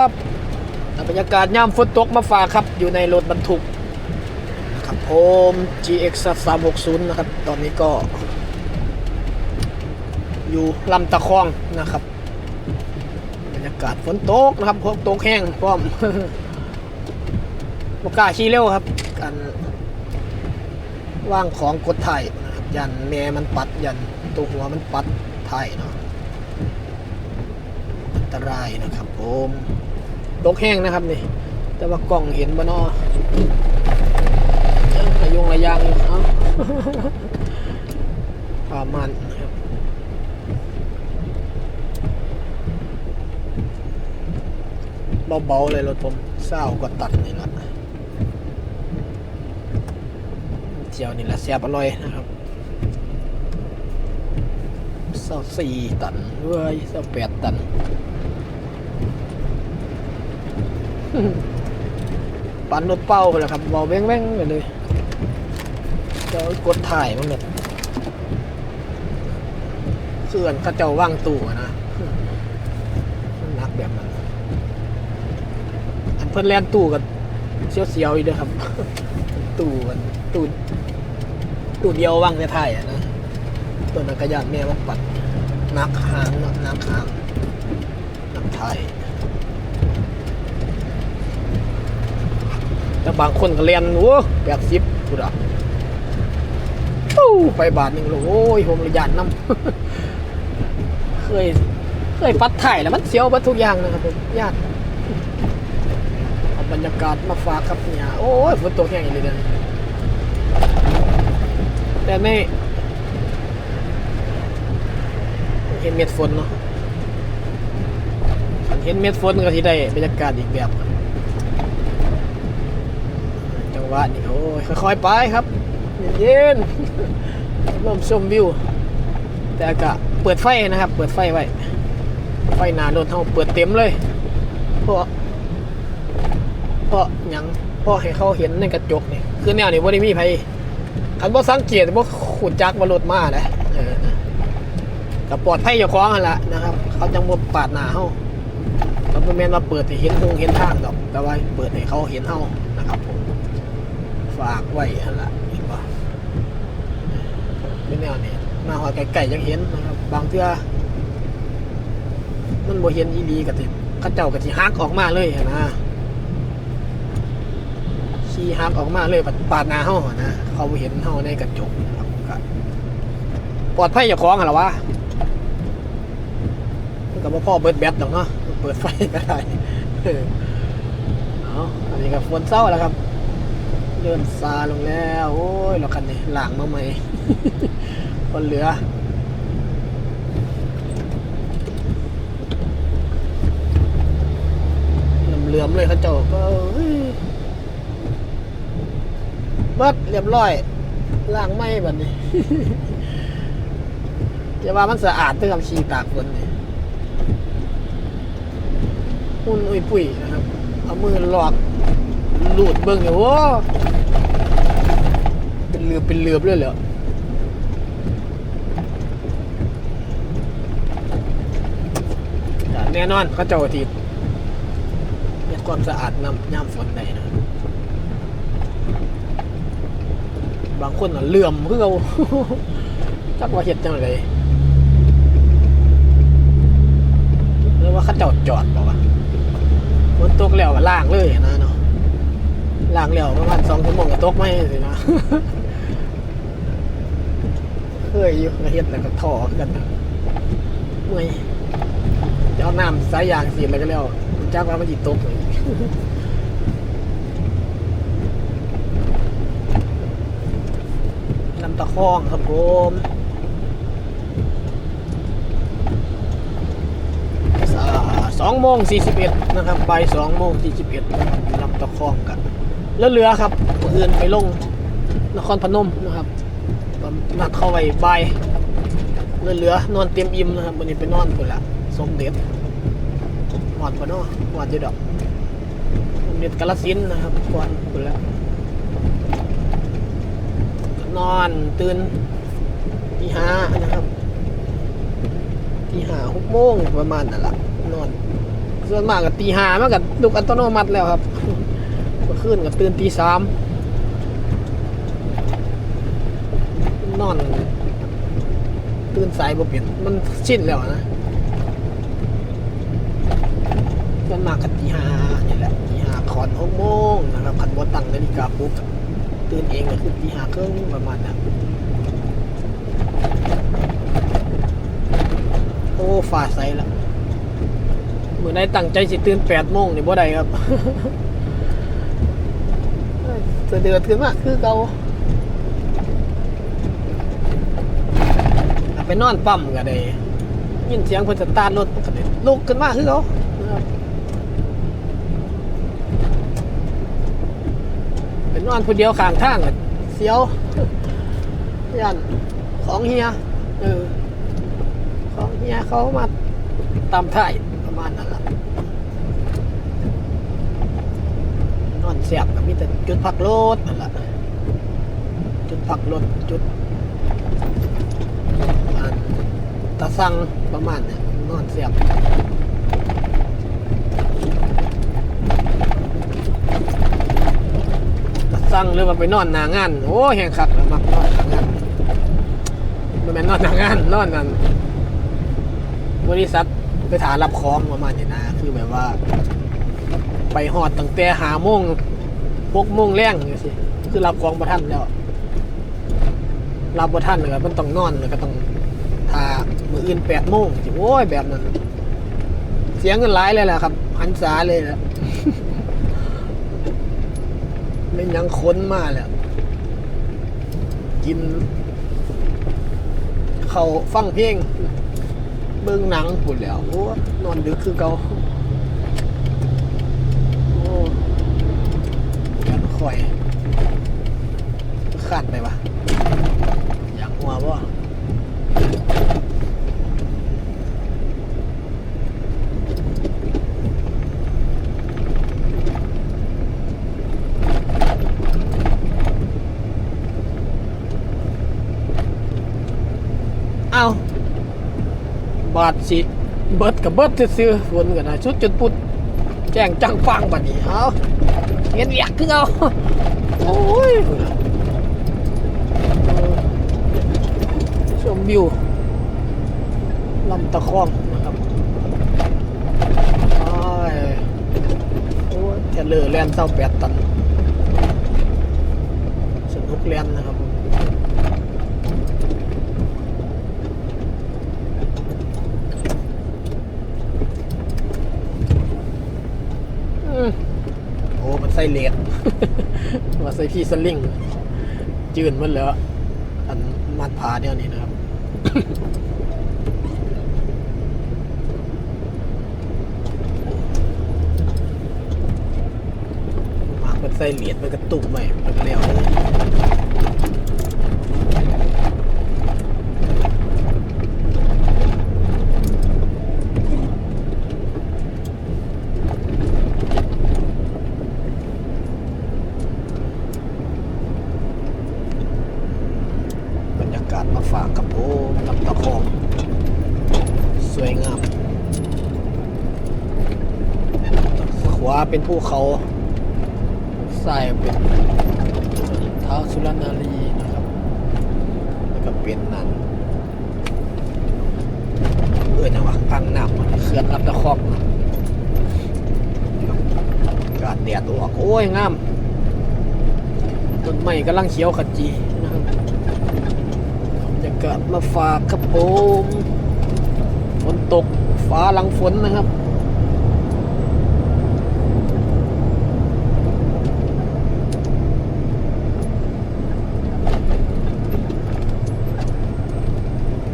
ครับบรรยากาศย่ำฝนตกมาฝากครับ อยู่ในรถบรรทุกนะครับผม GX 360นะครับ ตอนนี้ก็ อยู่ลำตะคองนะครับ บรรยากาศฝนตกนะครับฝนตกแห้งพร้อมบกล้าขี่เร็วครับ การว่างของกดถ่ายนะครับ ยันแม่มันปัด ยันตัวหัวมันปัดถ่ายเนาะอันตรายนะครับผม ตกแห้งนะครับนี่ แต่ว่ากล้องเห็นบ่นอระยงระยางอยู่เอ้าปามันครับเบาๆเลยรถผมเศร้ากว่าตัดนี่ละเจียวนี่แหละแซ่บอร่อยนะครับเศร้าสี่ตันเว้ยเศร้าแปดตัน ปันรถเป้าไปแล้วครับเบาแว่งๆไปเลยเดี๋ยวกดถ่ายมันแบบเสื่อนเขาเจ้าว่างตู้อะนะมันนักแบบนั้นอันเพิ่นแล่นตู้กันเสียวๆอีกเด้อครับ ตู้กันตู้ตู้เดียวว่างในถ่ายอะนะตัวนักกระยานแม่มาปัดนักหางเนาะนักหางนักถ่าย แต่บางคนก็เรียนโอ้แปดสิบพุดอะปู้ไปบาทหนึ่งโลโอ้ยผมระยานน้ำเคยเคยปัดถ่ายแล้วมันเสียวบัดทุกอย่างนะครับผมญาติเอาบรรยากาศมาฝากครับเนี่ยโอ้ยฝนตกแห้งอีกเลยเดือนแต่ไม่เห็นเม็ดฝนเนาะเห็นเม็ดฝนก็ที่ได้บรรยากาศอีกแบบ จังห วะนี้โอ้ยค่อยๆไปครับ เย็นๆลมชมวิว แต่ก็เปิดไฟนะครับ เปิดไฟไว้ ไฟหนารถเฮาเปิดเต็มเลย เพราะ เพราะหยังเพราะให้เขาเห็นในกระจกนี่ คือแนวนี้บ่ได้มีไผคันบ่สังเกตบ่ขุดจักว่ารถมาเด้เออก็ปลอดภัยเจ้าของหั่นล่ะนะครับ เขาจังบ่ปาดหน้าเฮาก็บ่แม่นว่าเปิดให้เห็นทงเห็นทางดอก แต่ว่าเปิดให้เขาเห็นเฮานะครับผม ฝากไว้หั่นล่ะเห็นป่ะเป็นแนวนี้มาหอดไก่ๆยังเห็นนะครับ บางเทื่อมันบ่เห็นอีหลีก็สิเขาเจ้าก็สิฮักออกมาเลยหั้นนะขี่ฮักออกมาเลยปาดปาดหน้าเฮาหั้นะเขาเห็นเฮาในกระจกครับก็ปลอดภัยเจ้าของหั่นล่ะวะมันก็บ่อเบิดแบตดอกเนาะเปิดไฟก็ได้เออเอาอันนี้ก็ฝนเศร้าแล้วครับ เดินซาลงแล้ว โอ้ยเราคันนี้หลังมาใหม่คนเหลือเหลื่อมเลยเขาเจ้าก็เฮ้ยเบิดเรียบร้อยล้างไม่แบบนี้จะว่ามันสะอาดด้วยคำชีตากฝนนี่หุ่นอุ้ยปุ้ยนะครับ เอามือหลอก ลูดเบิ่งอยู่โอ้เป็นเรือเป็นเรือเลยเหรอแต่แน่นอนเขาเจ้าทีเฮ็ดความสะอาดน้ำย่ำฝนได้นะ บางคนน่ะเหลื่อมคือเอาจักว่าเฮ็ดจังไดหรือว่าเขาเจ้าจอดบอกว่าฝนตกแล้วก็ล่างเลยนะเนาะ ล้างแล้วประมาณสองชั่วโมงก็ตกไม่สินะ เคยอยู่กระเฮ็ดแล้วก็ท่อกันนะเมื่อยจะเอาน้ำสายยางสีอะไรก็แล้วจักว่ามันจิตกเลยลำตะคองครับผมสองโมงสี่สิบเอ็ดนะครับไปสองโมงสี่สิบเอ็ดลำตะคองกัน แล้วเรือครับเอื่นไปลงนครพนมนะครับนัดเข้าไปบายเรือเรือนอนเต็มอิ่มนะครับวันนี้ไปนอนคนละสมเด็จหวานปเนาะหวานเยอะดอกสมเด็จกาลสินธุ์นะครับก่อนคนละนอนตื่นที่ห้านะครับที่ห้าหกโมงประมาณนั่นแหละนอนส่วนมากกับตีห้ามากับลูกอัตโนมัติแล้วครับ คืนกับตื่นตีสามนอน ตื่นสายบ่เปลี่ยนมันชินแล้วนะส่วนมากกับตีห้านี่แหละตีห้าคอนหกโมงนะครับขันบ่ตั้งนาฬิกาปลุกตื่นเองก็คือตีห้าครึ่งประมาณนั้นโอ้ฟ้าใสละเหมื่อได้ตั้งใจสิตื่นแปดโมงนี่บ่ได้ครับ เสือเดือดขึ้นมากคือเก่าไปนอนปั๊มก็ได้ยินเสียงเพิ่นสตาร์ทรถก็ได้ลุกขึ้นมากคือเกานะครับไปนอนผู้เดียวข้างทางเสียวยันของเฮียเออของเฮียเขามาตามถ่ายประมาณนั้นล่ะ น อนเสียบกับมีแต่จุดพักรถนั่นแหละจุดพักรถจุดตะสังประมาณเนี่ยนอนเสียบตะสังหรือว่าไปนอนหนางาน โอ้แหงคักแล้วมักนอนหนางานมันเป็นนอนหนางานนอนนั่นบริษัทไปถารับของประมาณนี้นะ คือแบบว่า ไปหอดตั้งแต่หาโมงหกโมงแรงอยู่สิคือรับของประทันแล้ว รับประทันเลยมันต้องนอนเลยก็ต้องทามืออื่นแปดโมงสิโอ้ยแบบนั้น เสียเงินหลายเลยแหละครับหันษาเลยแหละไม่ยังค้นมาแล้วกิน เขาฟังเพลงเบิ่งหนังปุ่นแล้วโอ้นอนดึกคือเกา โอ้ยัน ข่อยขาดไปปะอยากหัวบ่เอาบาดสิ เบิดกับเบิดซื้อฝนกันนะชุดจนปุด แจ้งจังฟังบัดนี้เอาเห็นเวียกคือเอาโอ้ยชมวิวลำตะคองนะครับโอ้ยโอ้ยแค่เลอแลนเศร้าแปดตันสนุกแลนนะครับผมอืมโอ้ มันใส่เลดมาใส่พี่สลิงจืนมันแล้วอันมัดผาเดียวนี้นะครับมามันใส่เหรียญมันกระตุกใหม่มันก็แล้วเลยบรรยากาศมาฝากกับโอ้ลำตะคอง สวยงาม ขวา เป็นภูเขาซ้ายเป็นเท้าสุรนารีนะครับ แล้วก็เป็นนั่นเออนะวะพังน้ำเขื่อนลำตะคอกนะอากาศแดดออกโอ้ยงามต้นไม้กำลังเขียวขจีนะครับบรรยากาศมาฝากครับผมฝนตกฟ้าหลังฝนนะครับ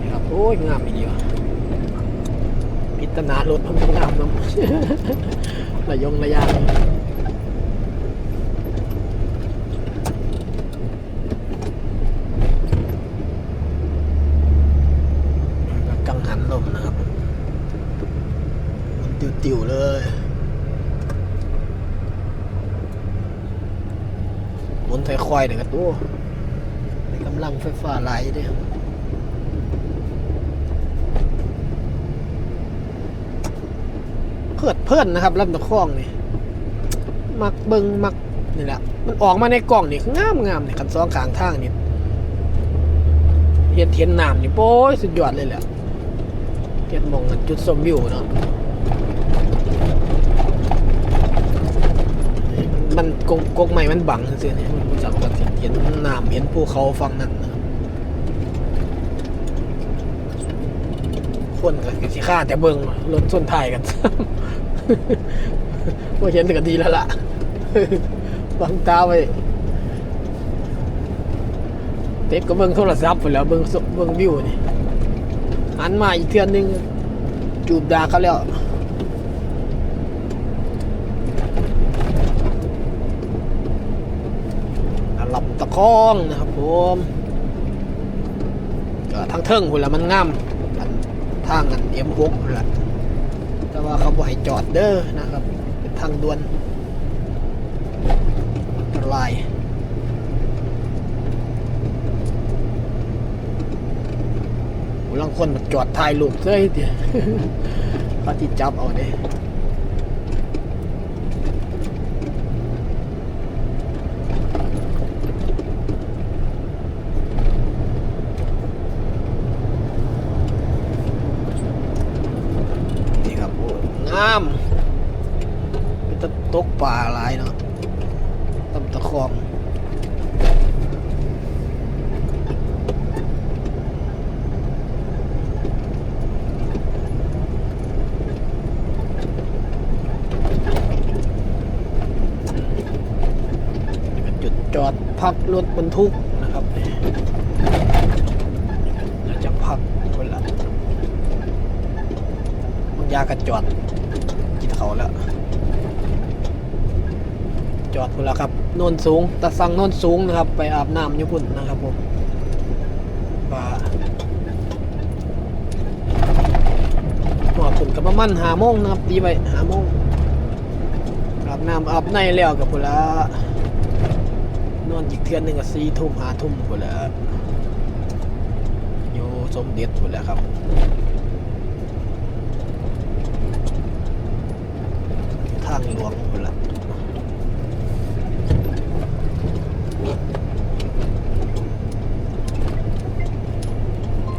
นี่ครับ โอ้ ยงามอีดีว่ะพิจารณารถมันงามน้ำระยงระยางกังหันลมนะครับ มันติวๆเลยหมุนไทยควายเนี่ยกระตัวในกำลังไฟฟ้าไหลายเด้ครับ ข เพลิดเพลินนะครับลำตะคองนี่มักเบิงมักนี่แหละมันออกมาในกล่องนี่งามงามนี่คันสองขางทางนี่เห็นเห็นน้ำนี่โป้ยสุดยอดเลยแหละเห็นมองกันจุดชมวิวเนาะมันกงกกใหม่มันบังซื่อๆนี่มันจับกันเห็นน้ำเห็นภูเขาฝั่งนั้นนะ ครับคนสิค่าแต่เบิงรถส้นไทยกันว่าเห็นก็ดีแล้วล่ะบังตาไว้เต็กก็เบิ่งโทรศัพท์ไปแล้วเบิ่งสเบิ่งวิวนี่หันมาอีกเทือนหนึง จูบดาเขาแล้วอะลำตะคองนะครับผมก็ทั้งเทิงพุ่นละมันงาม ทางกันเอ็มหกแหละแต่ว่าเขาบอกให้จอดเด้อนะครับ เป็นทางด่วนอันตรายลังคนมาจอดถ่ายรูปเซ้ยเดียวเขาที่จับเอาเด้นี่ครับโอ้งามเป็น ตกป่าหลายเนาะตำตะคองเป็นจุดจอดพักรถบรรทุกนะครับจะพักคนละบางยากระจอดกินเขาแล้ว จอดคนละครับโนนสูงตะสังโนนสูงนะครับ ไปอาบน้ำญี่ปุ่นนะครับผมป่าหัวผุนกับประมาณหาโมงนะครับตีไปหาโมงอาบน้ำอาบในแล้วกับพุ่นละนอนอีกเทือนหนึ่งก็สี่ทุ่มห้าทุ่มหมดล้วอยู่สมเด็จหมดล้วครับทางหลวงหมดแล้ว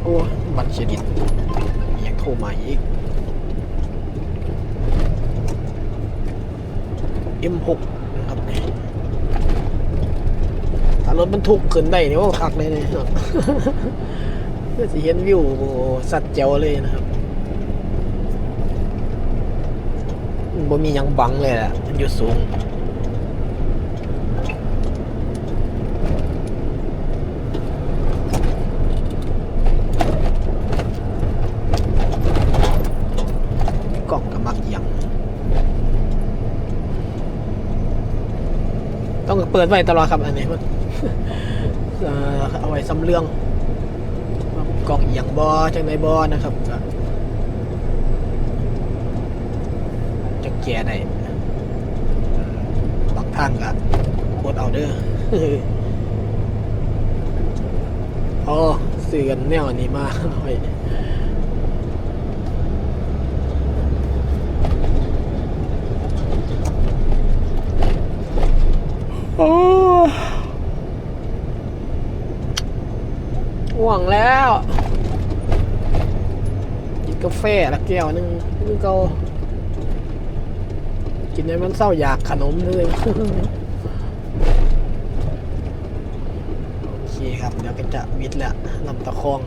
โอ้บัตรเครดิตยังโทรมาอีก M6 นะครับนี่ถ้ารถบรรทุกขึ้นได้เนี่ยว่าคักเลยนะครับเพื่อจะเห็นวิวสัตว์เจ๋วเลยนะครับบ่มียังบังเลยแหละมันอยู่สูง กล้องกับมักเอียัง ต้อง เปิดไว้ตลอดครับอันนี้มันเอ่อเอาไว้สำเรื่องกล่องเอียงบอจังในบอนะครับจะแก่ได้บางทางก็โคตรเอาเด้ออ๋อซื้อนแนวนี้มาไว้โอ้ ห่วงแล้วกินกาแฟละแก้วนึงนี่ก็กินในมันเศร้าอยากขนมเลยโอเคครับ เดี๋ยวก็จะวิทย์แล้วลำตะคอง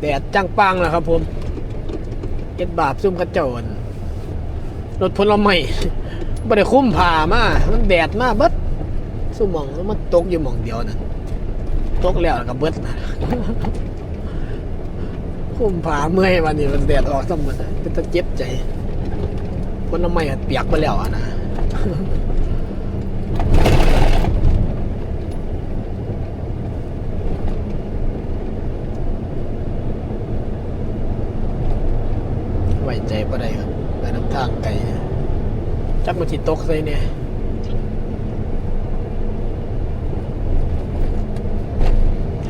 แดดจังปังแล้วครับผมเก็ดบาปซุ่มกระโจนรถพลไม้ บ่ได้คุ้มผ่ามา มันแดดมาเบิดซุ่มหมองแล้วมันตกอยู่หมองเดียวนั่นตกแล้วก็เบิดนะคุ้มผ่าเมื่อยวันนี้มันแดดออกซ้ำมันเป็นตะเจ็บใจพลไม้เปียกไปแล้วอะนะไว้ใจบ่ได้ครับไปน้ำทางไกล จักมาที่ตกใส่เนี่ย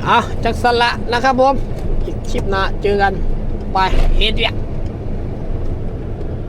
อะจักสละนะครับผมอีกคลิปหน้าเจอกัน ไปเฮ็ดเวียก